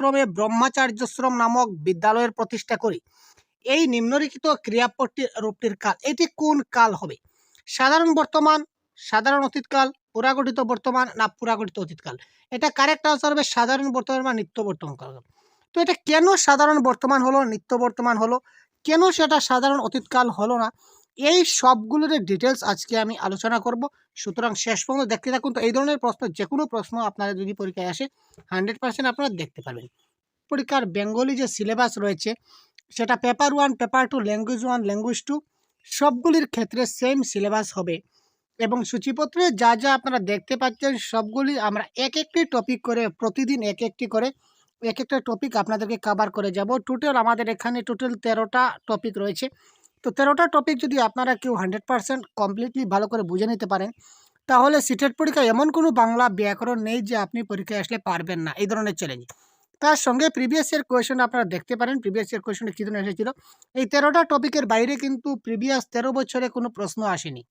আশ্রমে ব্রহ্মচার্যশ্রম নামক বিদ্যালয়ের প্রতিষ্ঠা করি। এই নিম্নলিখিত ক্রিয়াপদটির রূপটির কাল, এটি কোন কাল হবে? সাধারণ বর্তমান, সাধারণ অতীতকাল, পুরাগঠিত বর্তমান না পুরাগঠিত অতীতকাল? এটা কারেক্ট আনসার হবে সাধারণ বর্তমান বা নিত্য বর্তমান কাল। তো এটা কেন সাধারণ বর্তমান হলো, নিত্য বর্তমান হলো? কেন সেটা সাধারণ অতীতকাল হলো না? এই সবগুলোর ডিটেলস আজকে আমি আলোচনা করব। সুতরাং শেষ পর্যন্ত দেখতে থাকুন। তো এই ধরনের প্রশ্ন যে কোনো প্রশ্ন আপনারা যদি পরীক্ষায় আসে হান্ড্রেড পার্সেন্ট আপনারা দেখতে পারবেন। পরীক্ষার বেঙ্গলি যে সিলেবাস রয়েছে, সেটা paper one paper two language one language two সবগুলির ক্ষেত্রে সেম সিলেবাস হবে। এবং সূচিপত্রে যা যা আপনারা দেখতে পাচ্ছেন, সবগুলি আমরা এক একটি টপিক করে, প্রতিদিন এক একটি করে, এক একটা টপিক আপনাদেরকে কভার করে যাব। টোটাল আমাদের এখানে টোটাল তেরোটা টপিক রয়েছে। তো তেরোটা টপিক যদি আপনারা কেউ হান্ড্রেড পারসেন্ট কমপ্লিটলি ভালো করে বুঝে নিতে পারেন তাহলে সিটেট পরীক্ষা এমন কোনো বাংলা ব্যাকরণ নেই যে আপনি পরীক্ষায় আসলে পারবেন না, এই ধরনের চ্যালেঞ্জ তার সঙ্গে প্রিভিয়াস ইয়ার কোয়েশন আপনারা দেখতে পারেন প্রিভিয়াস ইয়ার কোয়েশনে কী ধরনের এসেছিল? এই তেরোটা টপিকের বাইরে কিন্তু প্রিভিয়াস তেরো বছরে কোনো প্রশ্ন আসেনি।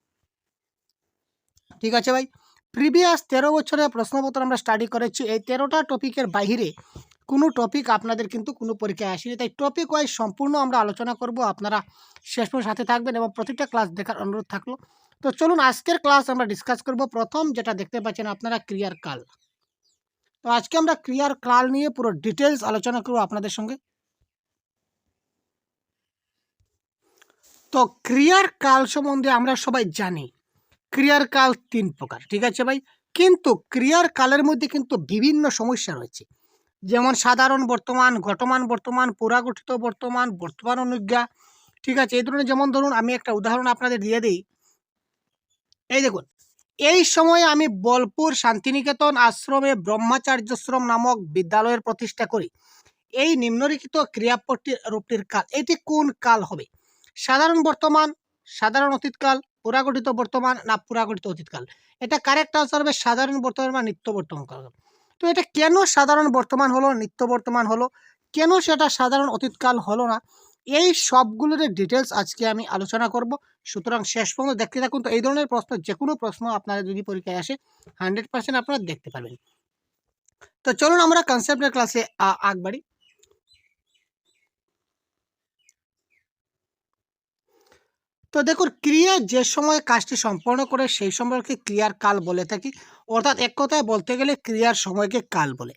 ঠিক আছে ভাই? প্রিভিয়াস তেরো বছরের প্রশ্নপত্র আমরা স্টাডি করেছি, এই তেরোটা টপিকের বাইরে কোনো টপিক আপনাদের কিন্তু কোনো পরীক্ষায় আসেনি। তাই টপিক ওয়াইজ সম্পূর্ণ আমরা আলোচনা করব। আপনারা শেষ পর্যন্ত সাথে থাকবেন এবং প্রতিটা ক্লাস দেখার অনুরোধ থাকল। তো চলুন আজকের ক্লাস আমরা ডিসকাস করব। প্রথম যেটা দেখতে পাচ্ছেন আপনারা ক্রিয়ার কাল। তো আজকে আমরা ক্রিয়ার কাল নিয়ে পুরো ডিটেলস আলোচনা করব আপনাদের সঙ্গে। তো ক্রিয়ার কাল সম্বন্ধে আমরা সবাই জানি, ক্রিয়ার কাল তিন প্রকার, ঠিক আছে ভাই? কিন্তু ক্রিয়ার কালের মধ্যে কিন্তু বিভিন্ন সমস্যা রয়েছে। যেমন সাধারণ বর্তমান, ঘটমান বর্তমান, পুরাগঠিত বর্তমান বর্তমান অনুজ্ঞা, ঠিক আছে? এই ধরনের যেমন ধরুন, আমি একটা উদাহরণ আপনাদের দিয়ে দিই। এই দেখুন, এই সময়ে আমি বোলপুর শান্তিনিকেতন আশ্রমে ব্রহ্মচার্যশ্রম নামক বিদ্যালয়ের প্রতিষ্ঠা করি। এই নিম্নলিখিত ক্রিয়াপদটির রূপটির কাল, এটি কোন কাল হবে? সাধারণ বর্তমান, সাধারণ অতীতকাল, পুরাগঠিত বর্তমান না পুরাগঠিত অতীতকাল? এটা কারেক্ট আনসার হবে সাধারণ বর্তমান বা নিত্য বর্তমান কাল। তো এটা কেন সাধারণ বর্তমান হলো, নিত্য বর্তমান হলো? কেন সেটা সাধারণ অতীতকাল হলো না? এই সবগুলোর ডিটেলস আজকে আমি আলোচনা করব। সুতরাং শেষ পর্যন্ত দেখতে থাকুন। তো এই ধরনের প্রশ্ন যে কোনো প্রশ্ন আপনারা যদি পরীক্ষায় আসে হান্ড্রেড পার্সেন্ট আপনারা দেখতে পারবেন। তো চলুন আমরা কনসেপ্টের ক্লাসে আগ বাড়ি। তো দেখুন, ক্রিয়া যে সময় কাজটি সম্পন্ন করে, সেই সময়কে ক্রিয়ার কাল বলে থাকি। অর্থাৎ এক কথায় বলতে গেলে ক্রিয়ার সময়কে কাল বলে।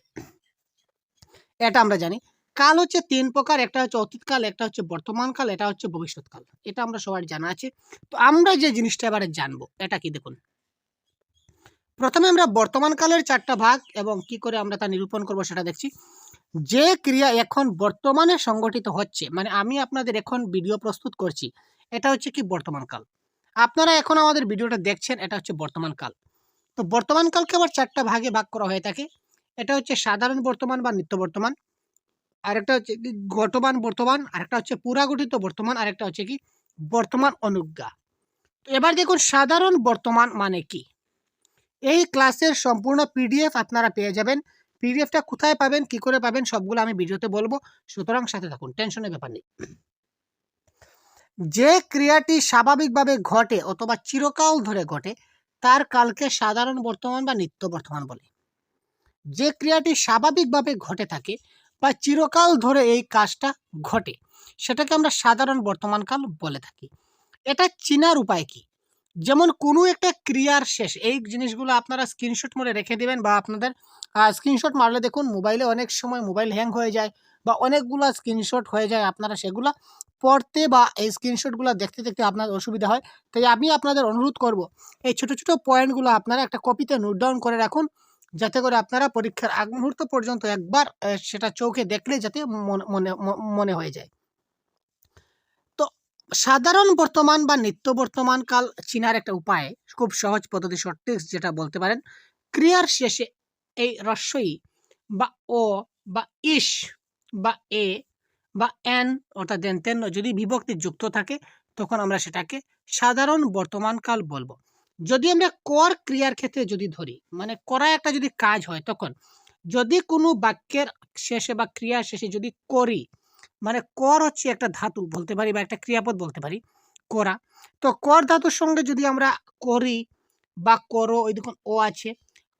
এটা আমরা জানি। কাল হচ্ছে তিন প্রকার, একটা হচ্ছে অতীতকাল, একটা হচ্ছে বর্তমানকাল, এটা হচ্ছে ভবিষ্যৎকাল। এটা আমরা সবার জানা আছে। তো আমরা যে জিনিসটা এবারে জানব, এটা কি দেখুন? প্রথমে আমরা বর্তমানকালের চারটা ভাগ এবং কি করে আমরা তা নিরূপণ করব সেটা দেখছি। যে ক্রিয়া এখন বর্তমানে সংগঠিত হচ্ছে মানে আমি আপনাদের এখন ভিডিও প্রস্তুত করছি, এটা হচ্ছে কি বর্তমানকাল। আপনারা এখন আমাদের ভিডিওটা দেখছেন, এটা হচ্ছে বর্তমানকাল। তো বর্তমানকালকে আবার চারটা ভাগে ভাগ করা হয়ে থাকে। এটা হচ্ছে সাধারণ বর্তমান বা নিত্য বর্তমান। আরেকটা হচ্ছে কি গতমান বর্তমান, আরেকটা হচ্ছে পুরাগঠিত বর্তমান, আরেকটা হচ্ছে কি বর্তমান অনুজ্ঞা। এবার দেখুন সাধারণ বর্তমান মানে কি? এই ক্লাসের সম্পূর্ণ পিডিএফ আপনারা পেয়ে যাবেন। পিডিএফটা কোথায় পাবেন, কি করে পাবেন, সবগুলো আমি ভিডিওতে বলব। সুতরাং সাথে থাকুন, টেনশনের ব্যাপার নেই। যে ক্রিয়াটি স্বাভাবিকভাবে ঘটে অথবা চিরকাল ধরে ঘটে, তার কালকে সাধারণ বর্তমান বা নিত্য বর্তমান বলে। যে ক্রিয়াটি স্বাভাবিকভাবে ঘটে থাকে বা চিরকাল ধরে এই কাজটা ঘটে, সেটাকে আমরা সাধারণ বর্তমানকাল বলে থাকি। এটা চিনার উপায় কি? যেমন কোনো একটা ক্রিয়ার শেষ, এই জিনিসগুলো আপনারা স্ক্রিনশট মারে রেখে দেবেন বা আপনাদের স্ক্রিনশট মারলে দেখুন মোবাইলে অনেক সময় মোবাইল হ্যাং হয়ে যায় বা অনেকগুলো স্ক্রিনশট হয়ে যায় আপনারা সেগুলো পড়তে বা এই স্ক্রিনশটগুলো দেখতে দেখতে আপনার অসুবিধা হয়। তাই আমি আপনাদের অনুরোধ করব, এই ছোটো ছোটো পয়েন্টগুলো আপনারা একটা কপিতে নোট ডাউন করে রাখুন। যাতে করে আপনারা পরীক্ষার আগ মুহূর্ত পর্যন্ত একবার সেটা চোখে দেখলে যাতে মনে মনে হয়ে যায়। তো সাধারণ বর্তমান বা নিত্য বর্তমান কাল চিনার একটা উপায়, খুব সহজ পদ্ধতি শর্ট যেটা বলতে পারেন, ক্রিয়ার শেষে এই রস্যই বা ও বা ইস বা এ বা এন অর্থাৎ দেন তেন যদি বিভক্তি যুক্ত থাকে, তখন আমরা সেটাকে সাধারণ বর্তমানকাল বলব। যদি আমরা কর ক্রিয়ার ক্ষেত্রে যদি ধরি মানে করা একটা যদি কাজ হয় তখন, যদি কোনো বাক্যের শেষে বা ক্রিয়ার শেষে যদি করি মানে কর হচ্ছে একটা ধাতু বলতে পারি বা একটা ক্রিয়াপদ বলতে পারি, করা, তো কর ধাতুর সঙ্গে যদি আমরা করি বা করো, ওই দেখুন ও আছে,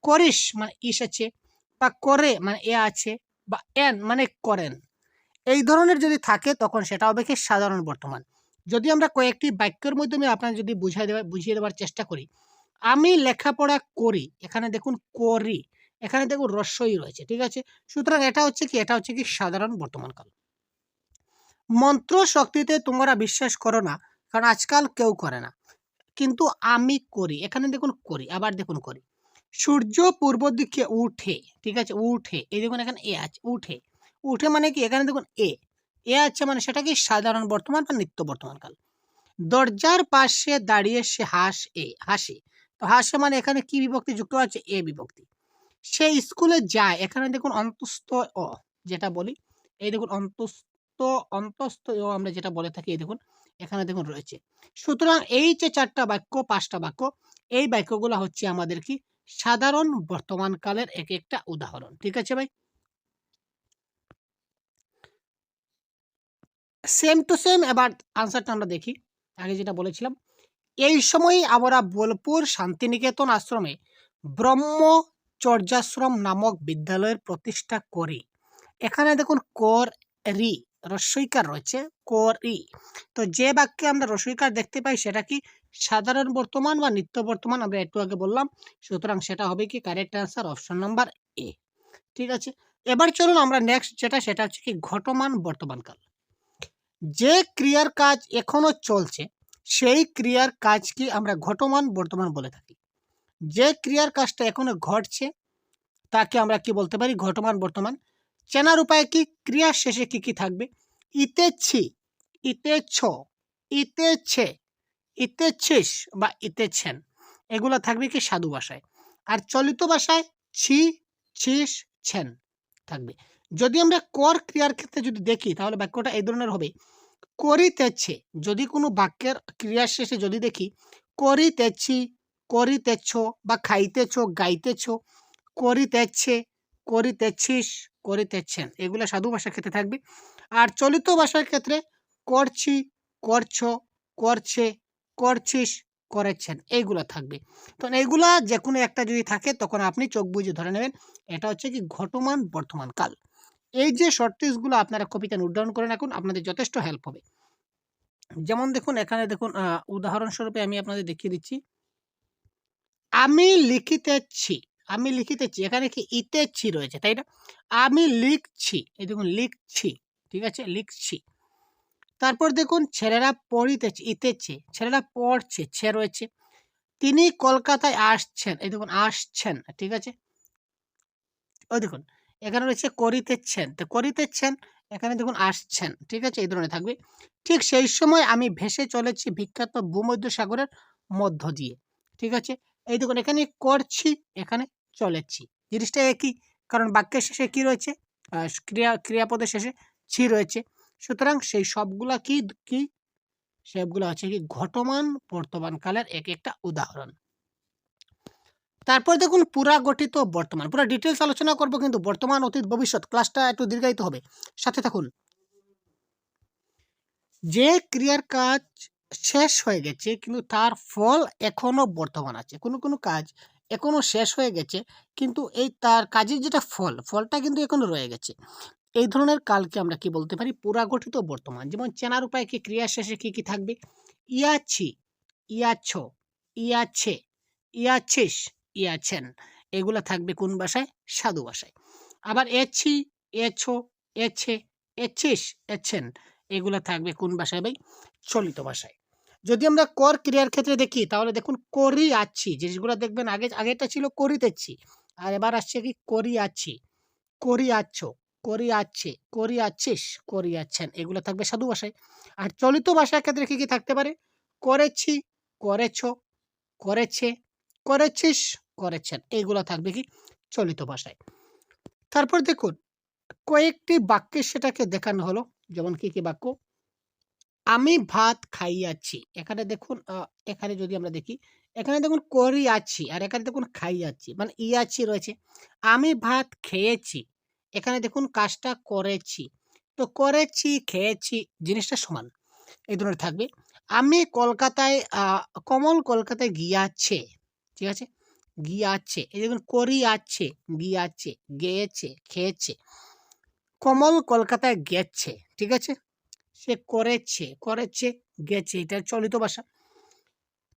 করিস মানে ইস আছে, বা করে মানে এ আছে, বা এন মানে করেন, এই ধরনের যদি থাকে তখন সেটা হবে কি সাধারণ বর্তমান। যদি আমরা কয়েকটি বাক্যের মাধ্যমে আপনার যদি বুঝাই দেওয়া, বুঝিয়ে দেওয়ার চেষ্টা করি, আমি লেখাপড়া করি, এখানে দেখুন করি, এখানে দেখুন রস্যই রয়েছে, ঠিক আছে? সুতরাং এটা হচ্ছে কি, এটা হচ্ছে কি সাধারণ বর্তমানকাল মন্ত্র শক্তিতে তোমরা বিশ্বাস করো না, কারণ আজকাল কেউ করে না। কিন্তু আমি করি, এখানে দেখুন করি, আবার দেখুন করি। সূর্য পূর্ব দিকে উঠে, ঠিক আছে? উঠে, এই দেখুন এখানে এ আছে, উঠে। উঠে মানে কি? এখানে দেখুন এ। এ আছে মানে সেটা কি সাধারণ বর্তমান বা নিত্য বর্তমান কাল? দরজার পাশে দাঁড়িয়ে সে হাস এ, হাসে। তো হাসে মানে এখানে কি বিভক্তি যুক্ত আছে? এ বিভক্তি। সে স্কুলে যায়, এখানে দেখুন অন্তস্থ অ যেটা বলি, এই দেখুন অন্তস্থ অন্তস্থ ও আমরা যেটা বলে থাকি, এই দেখুন, এখানে দেখুন রয়েছে। সুতরাং এই যে চারটা বাক্য, পাঁচটা বাক্য, এই বাক্যগুলো হচ্ছে আমাদের কি সাধারণ বর্তমান কালের এক একটা উদাহরণ। ঠিক আছে ভাই? সেম টু সেম এবার আনসারটা আমরা দেখি। আগে যেটা বলেছিলাম, এই সময় আমরা বোলপুর শান্তিনিকেতন আশ্রমে ব্রহ্মচর্যাশ্রম নামক বিদ্যালয়ের প্রতিষ্ঠা করি। এখানে দেখুন, কর রি, রস্বইকার রয়েছে, কর ই তো যে বাক্যে আমরা রস্বইকার দেখতে পাই, সেটা কি সাধারণ বর্তমান বা নিত্য বর্তমান? আমরা একটু আগে বললাম, সুতরাং সেটা হবে কি correct answer option number A ঠিক আছে? এবার চলুন আমরা নেক্সট যেটা, সেটা হচ্ছে কি ঘটমান বর্তমানকাল যে ক্রিয়ার কাজ এখনও চলছে, সেই ক্রিয়ার কাজকে আমরা ঘটমান, বর্তমান বলে থাকি। যে ক্রিয়ার কাজটা এখনও ঘটছে, তাকে আমরা কি বলতে পারি? ঘটমান, বর্তমান। চেনার উপায় কি? ক্রিয়ার শেষে কি কি থাকবে? ইতেছি ইতেছ ইতেছে ইতেছিস বা ইতেছেন এগুলো থাকবে কি সাধু ভাষায়। আর চলিত ভাষায় ছি, ছিস, ছেন থাকবে। যদি আমরা কর ক্রিয়ার ক্ষেত্রে যদি দেখি, তাহলে বাক্যটা এই ধরনের হবে। করিতেছে, যদি কোনো বাক্যের ক্রিয়ার শেষে যদি দেখি, করিতেছি, করিতেছ বা খাইতেছ, গাইতেছ, করিতেছে, করিতেছিস, করিতেছেন, এগুলো সাধু ভাষার ক্ষেত্রে থাকবে। আর চলিত ভাষার ক্ষেত্রে করছি, করছ, করছে, করছিস, করেছেন, এইগুলো থাকবে। তো এইগুলা যে কোনো একটা যদি থাকে, তখন আপনি চোখ বুঝে ধরে নেবেন, এটা হচ্ছে কি ঘটমান বর্তমান কাল। এই যে শর্টেজগুলো আপনারা কবিতা নোট ডাউন করে রাখুন, আপনাদের যথেষ্ট হেল্প হবে। যেমন দেখুন, এখানে দেখুন উদাহরণস্বরূপে আমি আপনাদের দেখিয়ে দিচ্ছি। আমি লিখিতেছি আমি লিখিতেছি, এখানে কি ইতেছি রয়েছে, তাই না? আমি লিখছি, এই দেখুন, লিখছি, ঠিক আছে? লিখছি। তারপর দেখুন, ছেলেরা পড়িতেছে, ইতেছে, ছেলেরা পড়ছে, ছে রয়েছে। তিনি কলকাতায় আসছেন, এই দেখুন, আসছেন, ঠিক আছে? ওই দেখুন এখানে রয়েছে করিতেছেন তো করিতেছেন এখানে দেখুন আসছেন, ঠিক আছে? এই ধরনের থাকবে। ঠিক সেই সময় আমি ভেসে চলেছি বিখ্যাত ভূমধ্য সাগরের মধ্য দিয়ে, ঠিক আছে? এই দেখুন, এখানে করছি, এখানে চলেছি। জিনিসটা একই, কারণ বাক্যের শেষে কি রয়েছে? ক্রিয়া, ক্রিয়াপদের শেষে ছি রয়েছে। সুতরাং সেই সবগুলা কি কি? সবগুলো হচ্ছে কি? ঘটমান বর্তমান কালের এক একটা উদাহরণ। তারপর দেখুন পুরা গঠিত বর্তমান। পুরো ডিটেলস আলোচনা করব কিন্তু বর্তমান অতীত ভবিষ্যৎ ক্লাসটা একটু দীর্ঘায়িত হবে। সাথে থাকুন। যে ক্রিয়ার কাজ শেষ হয়ে গেছে কিন্তু তার ফল এখনও বর্তমান আছে। কোনো কোনো কাজ এখনও শেষ হয়ে গেছে কিন্তু এই তার কাজের যেটা ফল, ফলটা কিন্তু এখনও রয়ে গেছে। এই ধরনের কালকে আমরা কি বলতে পারি? পুরাগঠিত বর্তমান। যেমন চেনার উপায় কি? ক্রিয়ার শেষে কি কি থাকবে? ইয়াছি ইয়াছ ইয়াছে ইয়াছিস ইয়াছেন এগুলা থাকবে কোন ভাষায় সাধু ভাষায় আবার এছি, এছো, এছে, এছিস, এছেন। এগুলা থাকবে কোন ভাষায় ভাই? চলিত ভাষায় যদি আমরা কর ক্রিয়ার ক্ষেত্রে দেখি, তাহলে দেখুন করি আছি। জিনিসগুলো দেখবেন আগে আগেটা ছিল করিতেছি। আর এবার আসছে কি করি আছি। করি আছো, করি আছে, করি আছিস, করি আছেন। এগুলো থাকবে সাধু ভাষায় আর চলিত ভাষার ক্ষেত্রে কি কি থাকতে পারে? করেছি, করেছ, করেছে, করেছিস করেছেন। এইগুলো থাকবে কি চলিত ভাষায়। তারপর দেখুন, কয়েকটি বাক্যে সেটাকে দেখানো হলো। যেমন কি কি বাক্য? আমি ভাত খাইয়াছি। এখানে দেখুন এখানে যদি আমরা দেখি, এখানে দেখুন করিয়াছি আর এখানে দেখুন খাইয়াছি মানে ইয়াছি রয়েছে। আমি ভাত খেয়েছি। এখানে দেখুন কাজটা করেছি। তো করেছি, খেয়েছি, জিনিসটা সমান। এই ধরনের থাকবে। আমি কলকাতায় কমল কলকাতায় গিয়াছে। ঠিক আছে? গিয়াছে। এই দেখুন, করিয়াছে, গিয়াছে, গেয়েছে, খেয়েছে। কমল কলকাতায় গেছে, ঠিক আছে? সে করেছে করেছে, গেছে, এটা চলিত ভাষা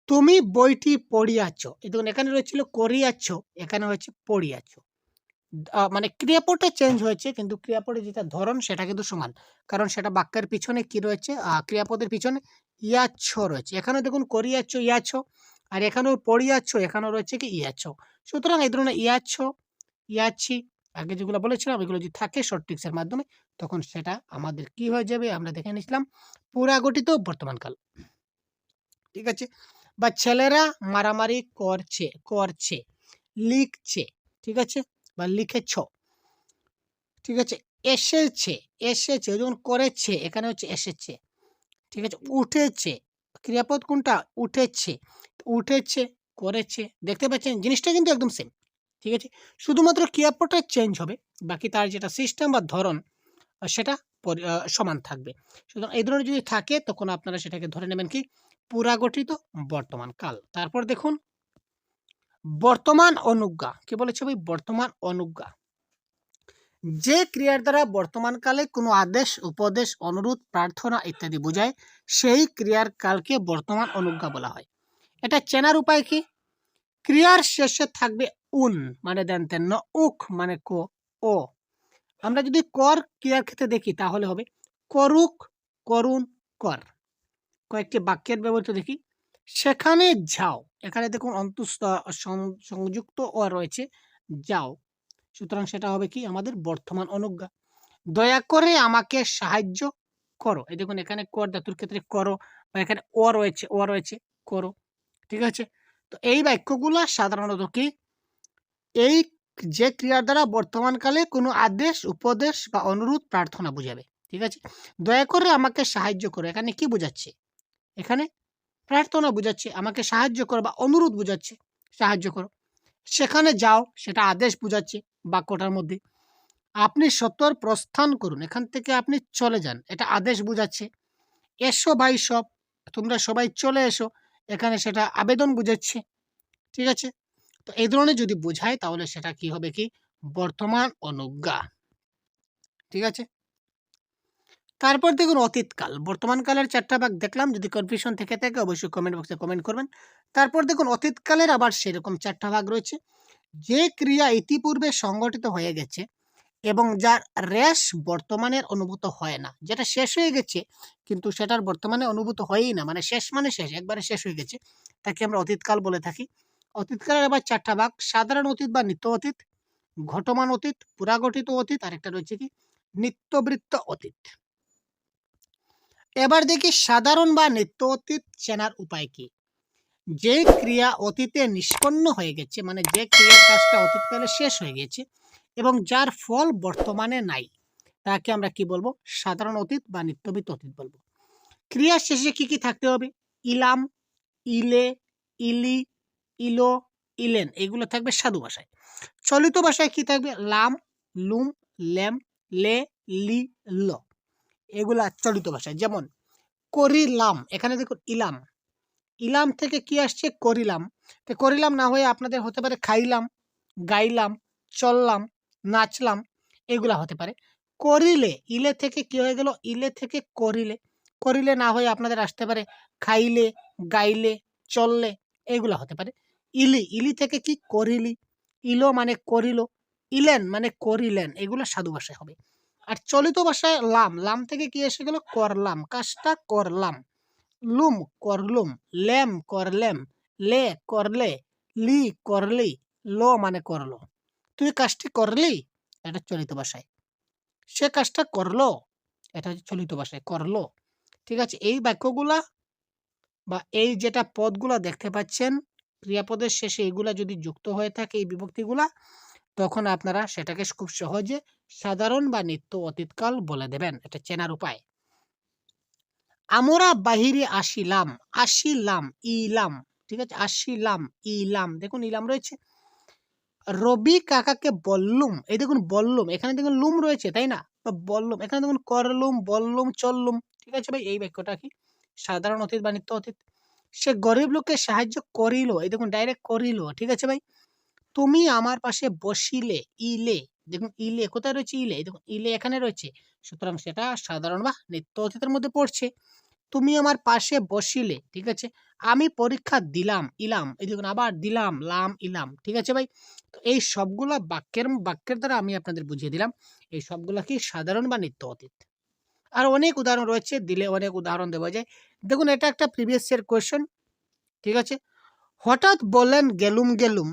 তুমি বইটি পড়িয়াছ দেখুন, এখানে রয়েছিল করিয়াছ, এখানে হয়েছে পড়িয়াছ। মানে ক্রিয়াপদটা চেঞ্জ হয়েছে, কিন্তু ক্রিয়াপদের যেটা ধরন, সেটা কিন্তু সমান। কারণ সেটা বাক্যের পিছনে কি রয়েছে? ক্রিয়াপদের পিছনে ইয়াচ্ছ রয়েছে। এখানে দেখুন করিয়াচ্ছ ইয়াচ্ছ আর এখানেও পড়িয়াচ্ছ এখানেও রয়েছে কি ইয়াচ্ছ। সুতরাং এই ধরনের ইয়াচ্ছ, ইয়াচ্ছি, আগে যেগুলো বলেছিলাম, এগুলো যদি থাকে শর্ট ট্রিক্সের মাধ্যমে, তখন সেটা আমাদের কি হয়ে যাবে আমরা দেখে নিয়েছিলাম। পুরাগঠিত বর্তমানকাল ঠিক আছে? বা ছেলেরা মারামারি করছে করছে, লিখছে, ঠিক আছে? বা লিখেছ, ঠিক আছে? এসেছে এসেছে, যখন করেছে, এখানে হচ্ছে এসেছে, ঠিক আছে? উঠেছে ক্রিয়াপদ কোনটা? উঠেছে। উঠেছে, করেছে, দেখতে পাচ্ছেন জিনিসটা কিন্তু একদম সেম ঠিক আছে? শুধুমাত্র ক্রিয়াপদটা চেঞ্জ হবে, বাকি তার যেটা সিস্টেম বা ধরন সেটা সমান থাকবে। সুতরাং এই ধরনের যদি থাকে, তখন আপনারা সেটাকে ধরে নেবেন কি? পুরাগঠিত বর্তমান কাল। তারপর দেখুন, বর্তমান অনুজ্ঞা। কি বলেছে ভাই? বর্তমান অনুজ্ঞা। যে ক্রিয়ার দ্বারা বর্তমানকালে কোনো আদেশ, উপদেশ, অনুরোধ, প্রার্থনা ইত্যাদি বোঝায়, সেই ক্রিয়ার কালকে বর্তমান অনুজ্ঞা বলা হয়। এটা চেনার উপায় কি? ক্রিয়ার শেষে থাকবে উন মানে দেন উখ মানে কো, ও। আমরা যদি কর ক্রিয়ার ক্ষেত্রে দেখি, তাহলে হবে করুক, করুন, কর। কয়েকটি বাক্যের ব্যবহৃত দেখি। সেখানে যাও, এখানে দেখুন অন্তুস্ত সংযুক্ত ও রয়েছে, যাও। সুতরাং সেটা হবে কি? আমাদের বর্তমান অনুজ্ঞা। দয়া করে আমাকে সাহায্য করো। এই দেখুন, এখানে কর ধাতুর ক্ষেত্রে করো বা এখানে ও রয়েছে ও রয়েছে, করো। ঠিক আছে? তো এই বাক্যগুলো সাধারণত কি? এই যে ক্রিয়ার দ্বারা বর্তমানকালে কোনো আদেশ, উপদেশ বা অনুরোধ, প্রার্থনা বোঝাবে। ঠিক আছে? দয়া করে আমাকে সাহায্য করো। এখানে কি বোঝাচ্ছে? এখানে প্রার্থনা বোঝাচ্ছে। আমাকে সাহায্য করো বা অনুরোধ বোঝাচ্ছে। সাহায্য করো। সেখানে যাও, সেটা আদেশ বোঝাচ্ছে। বাক্যটার মধ্যে। আপনি সত্তর প্রস্থান করুন, এখান থেকে আপনি চলে যান, এটা আদেশ বোঝাচ্ছে। এসো ভাই সব, তোমরা সবাই চলে এসো, এখানে সেটা আবেদন বুঝাচ্ছে, ঠিক আছে? তো এই ধরনের যদি বোঝায়, তাহলে সেটা কি হবে কি? বর্তমান অনুজ্ঞা, ঠিক আছে? তারপর দেখুন অতীতকাল, বর্তমানকালের চারটা ভাগ দেখলাম, যদি কনফিউশন থেকে থাকে, অবশ্যই কমেন্ট বক্সে কমেন্ট করবেন। তারপর দেখুন অতীতকালের আবার সেরকম চারটা ভাগ রয়েছে। যে ক্রিয়া ইতিপূর্বে সংগঠিত হয়ে গেছে এবং যার রেশ বর্তমানের অনুভূত হয় না, যেটা শেষ হয়ে গেছে কিন্তু সেটার বর্তমানে অনুভূত হয়ই না মানে শেষ মানে শেষ, একবারে শেষ হয়ে গেছে, তাকে আমরা অতীতকাল বলে থাকি। অতীতকালের আবার চারটা ভাগ, সাধারণ অতীত বা নিত্য অতীত, ঘটমান অতীত, পুরাগঠিত অতীত, আরেকটা রয়েছে কি? নিত্যবৃত্ত অতীত। এবার দেখি সাধারণ বা নিত্য অতীত চেনার উপায় কি? যে ক্রিয়া অতীতে নিষ্পন্ন হয়ে গেছে মানে যে ক্রিয়ার কাজটা অতীতকালে শেষ হয়ে গেছে এবং যার ফল বর্তমানে নাই, তাকে আমরা কি বলব? সাধারণ অতীত বা নিত্যবিত অতীত বলব। ক্রিয়ার শেষে কি কি থাকতে হবে? ইলাম, ইলে, ইলি, ইলো, ইলেন, এগুলো থাকবে সাধু ভাষায়। চলিত ভাষায় কি থাকবে? লাম, লুম, লেম, লে, লি, ল, এগুলা চলিত ভাষায়। যেমন, করিলাম, এখানে দেখুন ইলাম। ইলাম থেকে কি আসছে? করিলাম। তো করিলাম না হয়ে আপনাদের হতে পারে খাইলাম, গাইলাম, চললাম, নাচলাম, এগুলা হতে পারে। করিলে, ইলে থেকে কি হয়ে গেল? ইলে থেকে করিলে। করিলে না হয়ে আপনাদের আসতে পারে খাইলে, গাইলে, চললে, এগুলা হতে পারে। ইলি ইলি থেকে কি? করিলি। ইলো মানে করিল। ইলেন মানে করিলেন। এগুলো সাধু ভাষায় হবে। আর চলিত ভাষায় লাম। লাম থেকে কি এসে গেল? করলাম। কাজটা করলাম। লুম করলুম লেম করলেম লে করলে লি করলি লো মানে করল তুই কাজটি করলি, এটা চলিত ভাষায়। সে কাজটা করল, এটা চলিত ভাষায়, করল। ঠিক আছে, এই বাক্যগুলা বা এই যেটা পদগুলা দেখতে পাচ্ছেন, ক্রিয়াপদের শেষে এগুলা যদি যুক্ত হয়ে থাকে এই বিভক্তিগুলা, তখন আপনারা সেটাকে খুব সহজে সাধারণ বা নিত্য অতীতকাল বলে দেবেন। এটা চেনার উপায়। আমরা বাহিরে আসিলাম আসিলাম, ইলাম, ঠিক আছে? আসিলাম, ইলাম, দেখুন ইলাম রয়েছে। রবি কাকাকে বললুম, এই দেখুন বললুম, এখানে দেখুন লুম রয়েছে, তাই না? বললুম, এখানে দেখুন করলুম, বললুম, চললুম, ঠিক আছে ভাই? এই বাক্যটা কি? সাধারণ অতীত বা নিত্য অতীত। সে গরিব লোককে সাহায্য করিল, এই দেখুন ডাইরেক্ট করিল, ঠিক আছে ভাই? তুমি আমার পাশে বসিলে, ইলে দেখুন ইলে, কোথায় রয়েছে ইলে? দেখুন, ইলে এখানে রয়েছে। সুতরাং সেটা সাধারণ বা নিত্য অতীতের মধ্যে পড়ছে। তুমি আমার পাশে বসিলে, ঠিক আছে? আমি পরীক্ষা দিলাম, ইলাম, এই দেখুন আবার দিলাম, লাম, ইলাম, ঠিক আছে ভাই? তো এই সবগুলা বাক্যের বাক্যের দ্বারা আমি আপনাদের বুঝিয়ে দিলাম। এই সবগুলা কি সাধারণ বা নিত্য অতীত? আর অনেক উদাহরণ রয়েছে, দিলে অনেক উদাহরণ দেওয়া যায়। দেখুন এটা একটা প্রিভিয়াস ইয়ার কোয়েশ্চেন ঠিক আছে? হঠাৎ বললেন গেলুম গেলুম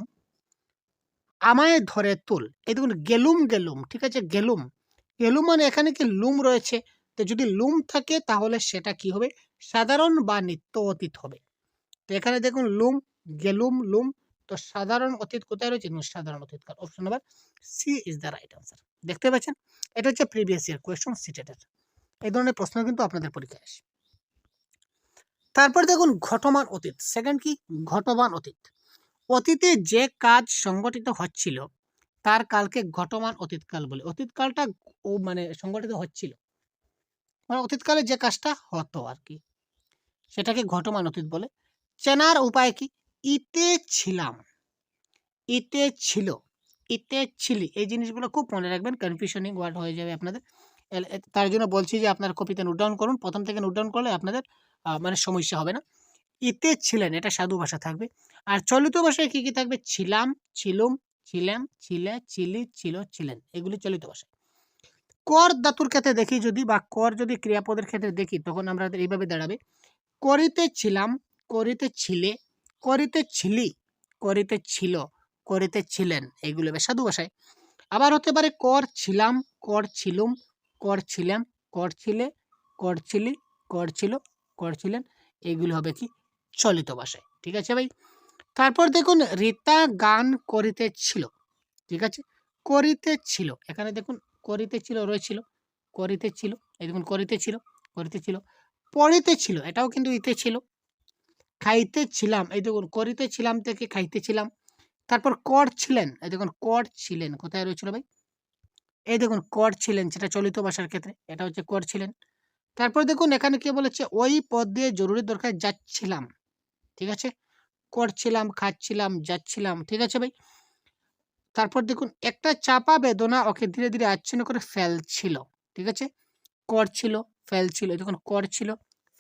আমায় ধরে তুল। এই দেখুন, গেলুম গেলুম, ঠিক আছে? গেলুম। গেলুম মানে এখানে কি লুম রয়েছে? তো যদি লুম থাকে, তাহলে সেটা কি হবে? সাধারণ বা নিত্য অতীত হবে। তো এখানে দেখুন, লুম, গেলুম, লুম, তো সাধারণ অতীত কোথায় রয়েছে? সাধারণ অতীত কাল option number C is the right answer দেখতে পাচ্ছেন? এটা হচ্ছে প্রিভিয়াস ইয়ার কোয়েশ্চন সিটেটের এই ধরনের প্রশ্ন কিন্তু আপনাদের পরীক্ষায় আসে। তারপর দেখুন, ঘটমান অতীত। সেকেন্ড কি? ঘটমান অতীত। অতীতে যে কাজ সংগঠিত হচ্ছিল, তার কালকে ঘটমান অতীতকাল বলে। অতীতকালটা ও মানে সংগঠিত হচ্ছিল। মানে অতীতকালে যে কাজটা হতো আর কি, সেটাকে ঘটমান অতীত বলে। চেনার উপায় কি? ইতে ছিলাম। ইতে ছিল। ইতে ছিলি। এই জিনিসগুলো খুব মনে রাখবেন কনফিউশনিং ওয়ার্ড হয়ে যাবে আপনাদের। তার জন্য বলছি যে আপনার কপিতে নোট ডাউন করুন। প্রথম থেকে নোট ডাউন করলে আপনাদের মানে সমস্যা হবে না। ইতে ছিলেন, এটা সাধু ভাষা থাকবে। আর চলিত ভাষায় কি কি থাকবে? ছিলাম, ছিলুম, ছিলাম, ছিলে ছিলি ছিল, ছিলেন। এগুলি চলিত ভাষায়। কর ধাতুর ক্ষেত্রে দেখি যদি, বা কর যদি ক্রিয়াপদের ক্ষেত্রে দেখি, তখন আমরা এইভাবে দাঁড়াবে। করিতে ছিলাম, করিতে ছিলে, করিতে ছিলি, করিতে ছিল, করিতে ছিলেন। এগুলো সাধু ভাষায়। আবার হতে পারে কর ছিলাম, কর ছিলুম, কর ছিলাম কর ছিলে, কর ছিলি, কর ছিল, কর ছিলেন। এগুলো হবে কি? চলিত ভাষায়, ঠিক আছে ভাই? তারপর দেখুন, রীতা গান করিতে ছিল ঠিক আছে? করিতে ছিল এখানে দেখুন করিতে ছিল রয়েছিল করিতে ছিল এই দেখুন করিতে ছিল করিতে ছিল পড়িতে ছিল এটাও কিন্তু ইতে ছিল খাইতে ছিলাম এই দেখুন করিতে ছিলাম থেকে খাইতে ছিলাম তারপর কর ছিলেন, এই দেখুন, কর ছিলেন, কোথায় রয়েছিল ভাই? এই দেখুন, কর ছিলেন, সেটা চলিত ভাষার ক্ষেত্রে, এটা হচ্ছে কর ছিলেন, তারপর দেখুন, এখানে কে বলেছে, ওই পদ দিয়ে জরুরি দরকার যাচ্ছিলাম ঠিক আছে? করছিলাম, খাচ্ছিলাম, যাচ্ছিলাম, ঠিক আছে ভাই? তারপর দেখুন, একটা চাপা বেদনা ওকে ধীরে ধীরে আচ্ছন্ন করে ফেলছিল, ঠিক আছে? করছিল, ফেলছিল যখন করছিল,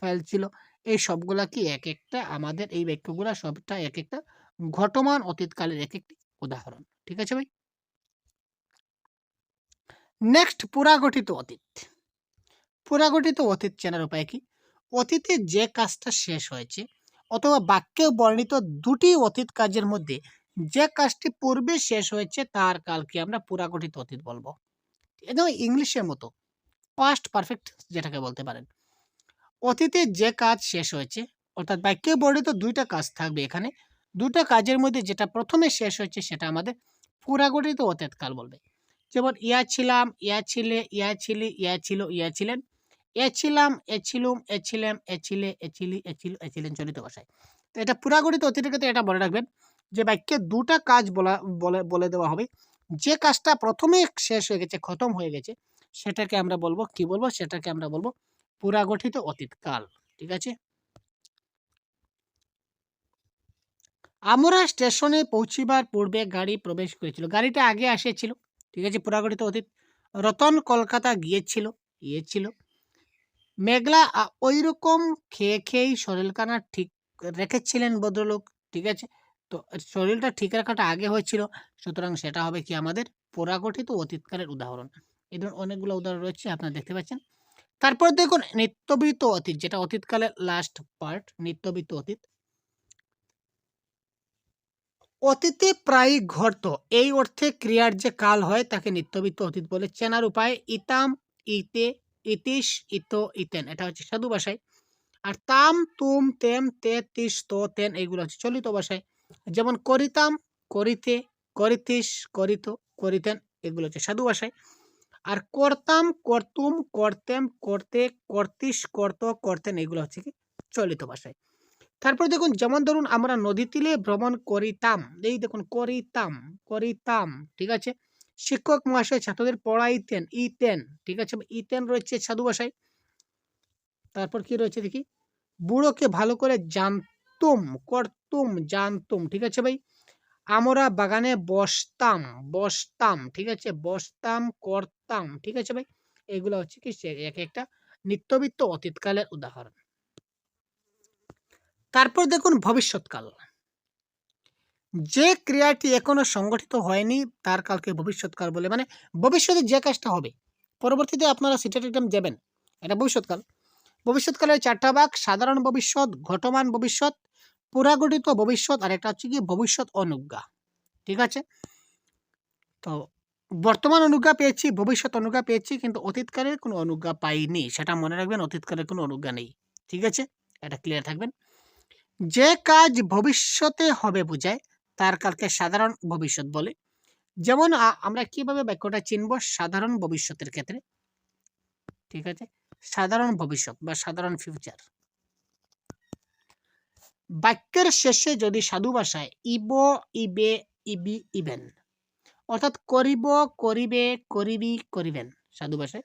ফেলছিল, এই সবগুলা কি এক একটা আমাদের এই বাক্যগুলা সবটা এক একটা ঘটমান অতীতকালের এক একটি উদাহরণ, ঠিক আছে ভাই? নেক্সট, পুরাগঠিত অতীত। পুরাগঠিত অতীত চেনার উপায় কি? অতীতে যে কাজটা শেষ হয়েছে অথবা বাক্যে বর্ণিত দুটি অতীত কাজের মধ্যে যে কাজটি পূর্বে শেষ হয়েছে তার কালকে আমরা পুরাগঠিত অতীত বলব। একদম ইংলিশের মতো পাস্ট পারফেক্ট যেটাকে বলতে পারেন। অতীতে যে কাজ শেষ হয়েছে, অর্থাৎ বাক্যে বর্ণিত দুইটা কাজ থাকবে এখানে। দুটা কাজের মধ্যে যেটা প্রথমে শেষ হয়েছে সেটা আমাদের পুরাগঠিত অতীত কাল বলবে। যেমন, ইয়া ছিলাম, ইয়া ছিলে, ইয়া ছিলি, ইয়া ছিল, ইয়া ছিলেন। এ ছিলাম এ ছিলুম এ ছিলাম এ ছিলে এ ছিলি এ ছিল এ ছিলেন চলিত ভাষায়। তো এটা পুরাগঠিত অতীতের ক্ষেত্রে এটা মনে রাখবেন যে বাক্যে দুটা কাজ বলা, বলে বলে দেওয়া হবে। যে কাজটা প্রথমে শেষ হয়ে গেছে, খতম হয়ে গেছে, সেটাকে আমরা বলব, কি বলব? সেটাকে আমরা বলব পুরাগঠিত অতীতকাল, ঠিক আছে? আমরা স্টেশনে পৌঁছিবার পূর্বে গাড়ি প্রবেশ করেছিল। গাড়িটা আগে আসেছিল ঠিক আছে? পুরাগঠিত অতীত। রতন কলকাতা গিয়েছিল গিয়েছিল। মেঘলা ওই রকম খেয়ে খেয়েই শরীরখানা ঠিক রেখেছিলেন ভদ্রলোক, ঠিক আছে? তো শরীরটা ঠিক রাখাটা আগে হয়েছিল, সুতরাং সেটা হবে কি আমাদের পুরাগঠিত অতীতকালের উদাহরণ। এই ধরনের অনেকগুলো উদাহরণ রয়েছে, আপনারা দেখতে পাচ্ছেন। তারপর দেখুন নিত্যবিত অতীত, যেটা অতীতকালের লাস্ট পার্ট নিত্যবিত অতীত। অতীতে প্রায় ঘটত, এই অর্থে ক্রিয়ার যে কাল হয়, তাকে নিত্যবিত্ত অতীত বলে চেনার উপায়, ইতাম, ইতে ইতিস ইত ইতেন, এটা হচ্ছে সাধু ভাষায়। আর তাম, তুম, তেম, তে তিস তো, তেন, এইগুলো হচ্ছে চলিত ভাষায়। যেমন করিতাম, করিতে করিতিস করিত, করিতেন, এগুলো হচ্ছে সাধু ভাষায়। আর করতাম, করতুম, করতেম, করতে করতিস করত, করতেন, এগুলো হচ্ছে কি চলিত ভাষায়। তারপর দেখুন, যেমন ধরুন, আমরা নদী তীরে ভ্রমণ করিতাম, এই দেখুন, করিতাম করিতাম, ঠিক আছে? শিক্ষক মহাশয় ছাত্রদের পড়াইতেন, ইতেন, ঠিক আছে? ইতেন রয়েছে সাধু ভাষায়। তারপর কি রয়েছে দেখি? বুড়োকে ভালো করে জানতুম, করতুম, জানতুম, ঠিক আছে ভাই? আমরা বাগানে বসতাম বসতাম, ঠিক আছে? বসতাম, করতাম, ঠিক আছে ভাই? এগুলো হচ্ছে কি এক একটা নিত্যবিত্ত অতীতকালের উদাহরণ। তারপর দেখুন ভবিষ্যৎকাল। যে ক্রিয়াটি এখনও সংগঠিত হয়নি, তার কালকে ভবিষ্যৎকাল বলে মানে ভবিষ্যতে যে কাজটা হবে, পরবর্তীতে আপনারা সিটেট এক্সাম যাবেন, এটা ভবিষ্যৎকাল। ভবিষ্যৎকালের চারটা ভাগ, সাধারণ ভবিষ্যৎ, ঘটমান ভবিষ্যৎ, পুরাগঠিত ভবিষ্যৎ, আর একটা হচ্ছে কি ভবিষ্যৎ অনুজ্ঞা। ঠিক আছে? তো বর্তমান অনুজ্ঞা পেয়েছি, ভবিষ্যৎ অনুজ্ঞা পেয়েছি, কিন্তু অতীতকালের কোনো অনুজ্ঞা পাইনি, সেটা মনে রাখবেন, অতীতকালের কোনো অনুজ্ঞা নেই। ঠিক আছে? এটা ক্লিয়ার থাকবেন? যে কাজ ভবিষ্যতে হবে বোঝায় তার কালকে সাধারণ ভবিষ্যৎ বলে। যেমন আমরা কীভাবে বাক্যটা চিনব? সাধারণ ভবিষ্যতের ক্ষেত্রে। ঠিক আছে? সাধারণ ভবিষ্যৎ বা সাধারণ ফিউচার বাক্যের শেষে যদি সাধু ভাষায় ইব, ইবে, ইবি, ইবেন, অর্থাৎ করিব, করিবে, করিবি, করিবেন সাধু ভাষায়,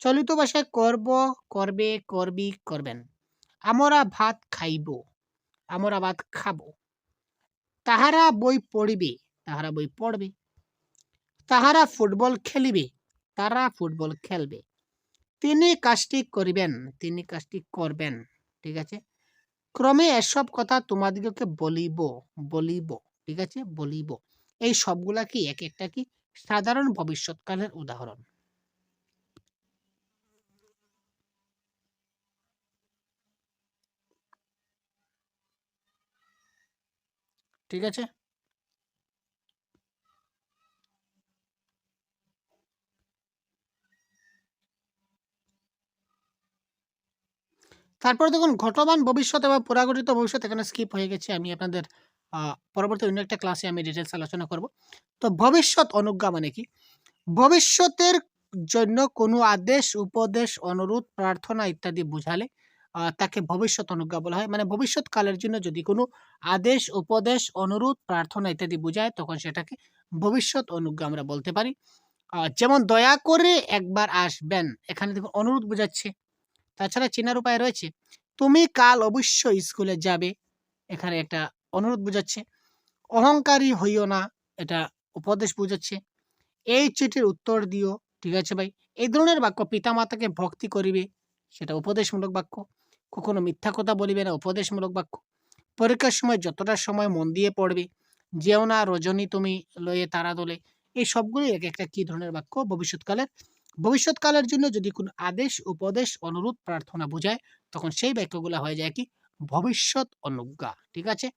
চলিত ভাষায় করব, করবে, করবি, করবেন, আমরা ভাত খাইব, আমরা ভাত খাব। তাহারা বই পড়িবে, তাহারা বই পড়বে। তাহারা ফুটবল খেলিবে, তারা ফুটবল খেলবে। তিনি কাজটি করিবেন, তিনি কাজটি করবেন, ঠিক আছে? ক্রমে এসব কথা তোমাদিগকে বলিব বলিব, ঠিক আছে? বলিব। এই সবগুলা কি এক একটা কি? সাধারণ ভবিষ্যৎকালের উদাহরণ। ঠিক আছে? তারপর দেখুন, ঘটমান ভবিষ্যৎ এবং পুরাগঠিত ভবিষ্যৎ এখানে স্কিপ হয়ে গেছে। আমি আপনাদের পরবর্তী অন্য একটা ক্লাসে আমি ডিটেলস আলোচনা করব। তো ভবিষ্যৎ অনুজ্ঞা মানে কি? ভবিষ্যতের জন্য কোনো আদেশ, উপদেশ, অনুরোধ, প্রার্থনা ইত্যাদি বোঝালে তাকে ভবিষ্যৎ অনুজ্ঞা বলা হয়। মানে ভবিষ্যৎ কালের জন্য যদি কোনো আদেশ, উপদেশ, অনুরোধ, প্রার্থনা ইত্যাদি বোঝায়, তখন সেটাকে ভবিষ্যৎ অনুজ্ঞা আমরা বলতে পারি। যেমন দয়া করে একবার আসবেন। এখানে দেখুন অনুরোধ বোঝাচ্ছে। তাছাড়া চেনার উপায় রয়েছে। তুমি কাল অবশ্য স্কুলে যাবে। এখানে একটা অনুরোধ বোঝাচ্ছে। অহংকারী হইও না, এটা উপদেশ বোঝাচ্ছে। এই চিঠির উত্তর দিও, ঠিক আছে ভাই? এই ধরনের বাক্য পিতামাতাকে ভক্তি করিবে, সেটা উপদেশমূলক বাক্য। কখনো মিথ্যা কথা বলিবে না, উপদেশমূলক বাক্য। পরীক্ষার সময় যতটা সময় মন দিয়ে পড়বে, যেও না রজনী তুমি লয়ে তারা দোলে। এই সবগুলো এক একটা কি ধরনের বাক্য? ভবিষ্যৎকালের। ভবিষ্যৎকালের জন্য যদি কোনো আদেশ, উপদেশ, অনুরোধ, প্রার্থনা বোঝায়, তখন সেই বাক্যগুলো হয়ে যায় কি? ভবিষ্যৎ অনুজ্ঞা, ঠিক আছে?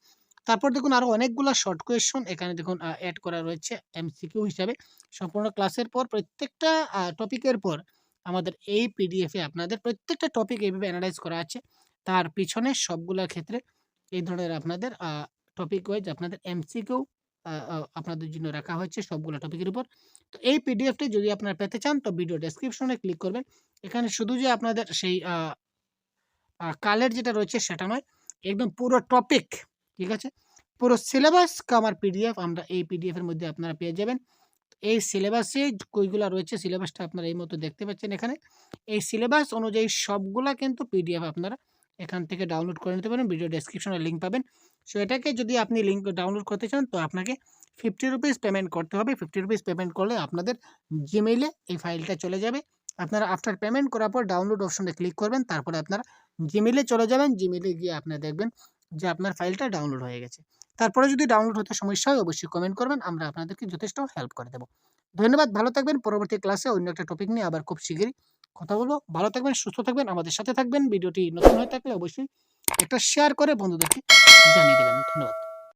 তারপর দেখুন আরও অনেকগুলো শর্ট কোয়েশন এখানে দেখুন অ্যাড করা রয়েছে এমসিকিউ হিসাবে। সম্পূর্ণ ক্লাসের পর, প্রত্যেকটা টপিকের পর আমাদের এই পিডিএফে আপনাদের প্রত্যেকটা টপিক এইভাবে অ্যানালাইজ করা আছে। তার পিছনে সবগুলোর ক্ষেত্রে এই ধরনের আপনাদের টপিক ওয়াইজ আপনাদের এমসিকিউ আপনাদের জন্য রাখা হয়েছে সবগুলো টপিকের উপর। তো এই পিডিএফটি যদি আপনারা পেতে চান, তো ভিডিও ডেসক্রিপশনে ক্লিক করবেন। এখানে শুধু যে আপনাদের সেই কালের যেটা রয়েছে সেটা নয়, একদম পুরো টপিক ঠিক আছে? পুরো সিলেবাস আমার পিডিএফ আমরা এই পিডিএফের মধ্যে আপনারা পেয়ে যাবেন। এই সিলেবাসে কইগুলো রয়েছে সিলেবাসটা আপনারা এই মতো দেখতে পাচ্ছেন এখানে। এই সিলেবাস অনুযায়ী সবগুলা কিন্তু পিডিএফ আপনারা এখান থেকে ডাউনলোড করে নিতে পারেন ভিডিও ডেসক্রিপশনে লিঙ্ক পাবেন। সো এটাকে যদি আপনি লিঙ্ক ডাউনলোড করতে চান, তো আপনাকে ফিফটি রুপিস পেমেন্ট করতে হবে। ফিফটি রুপিস পেমেন্ট করলে আপনাদের জিমেইলে এই ফাইলটা চলে যাবে। আপনারা আফটার পেমেন্ট করার পর ডাউনলোড অপশনে ক্লিক করবেন, তারপরে আপনারা জিমেইলে চলে যাবেন। জিমেইলে গিয়ে আপনারা দেখবেন যে আপনার ফাইলটা ডাউনলোড হয়ে গেছে। তারপরে যদি ডাউনলোড হতে সমস্যা হয়, অবশ্যই কমেন্ট করবেন, আমরা আপনাদেরকে যথেষ্ট হেল্প করে দেবো। ধন্যবাদ, ভালো থাকবেন, পরবর্তী ক্লাসে অন্য একটা টপিক নিয়ে আবার খুব শীঘ্রই কথা বলব। ভালো থাকবেন, সুস্থ থাকবেন, আমাদের সাথে থাকবেন, ভিডিওটি নতুন হয়ে থাকলে অবশ্যই একটা শেয়ার করে বন্ধুদেরকে জানিয়ে দেবেন। ধন্যবাদ।